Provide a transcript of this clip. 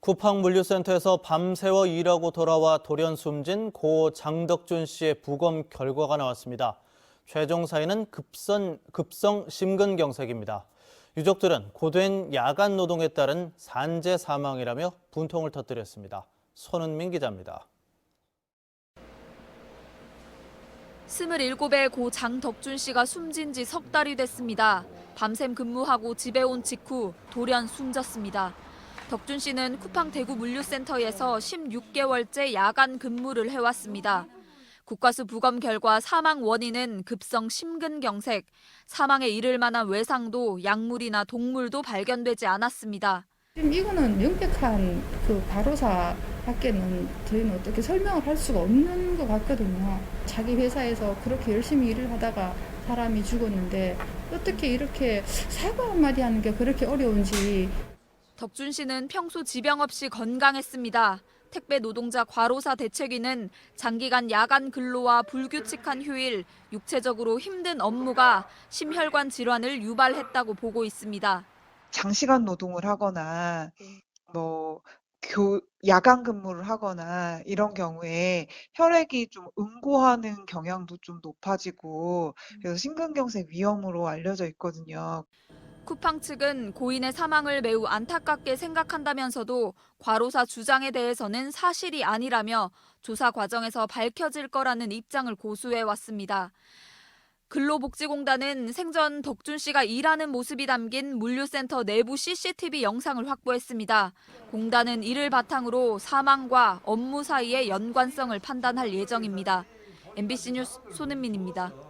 쿠팡 물류센터에서 밤새워 일하고 돌아와 돌연 숨진 고 장덕준 씨의 부검 결과가 나왔습니다. 최종 사인은 급선, 급성 심근경색입니다. 유족들은 고된 야간 노동에 따른 산재 사망이라며 분통을 터뜨렸습니다. 손은민 기자입니다. 27의 고 장덕준 씨가 숨진 지 석 달이 됐습니다. 밤샘 근무하고 집에 온 직후 돌연 숨졌습니다. 덕준 씨는 쿠팡 대구 물류센터에서 16개월째 야간 근무를 해왔습니다. 국과수 부검 결과 사망 원인은 급성 심근경색, 사망에 이를 만한 외상도 약물이나 동물도 발견되지 않았습니다. 지금 이거는 명백한 그 과로사 밖에는 저희는 어떻게 설명을 할 수가 없는 것 같거든요. 자기 회사에서 그렇게 열심히 일을 하다가 사람이 죽었는데 어떻게 이렇게 사과 한마디 하는 게 그렇게 어려운지 덕준 씨는 평소 지병 없이 건강했습니다. 택배 노동자 과로사 대책위는 장기간 야간 근로와 불규칙한 휴일, 육체적으로 힘든 업무가 심혈관 질환을 유발했다고 보고 있습니다. 장시간 노동을 하거나 뭐 교, 야간 근무를 하거나 이런 경우에 혈액이 좀 응고하는 경향도 좀 높아지고 그래서 심근경색 위험으로 알려져 있거든요. 쿠팡 측은 고인의 사망을 매우 안타깝게 생각한다면서도 과로사 주장에 대해서는 사실이 아니라며 조사 과정에서 밝혀질 거라는 입장을 고수해 왔습니다. 근로복지공단은 생전 덕준 씨가 일하는 모습이 담긴 물류센터 내부 CCTV 영상을 확보했습니다. 공단은 이를 바탕으로 사망과 업무 사이의 연관성을 판단할 예정입니다. MBC 뉴스 손은민입니다.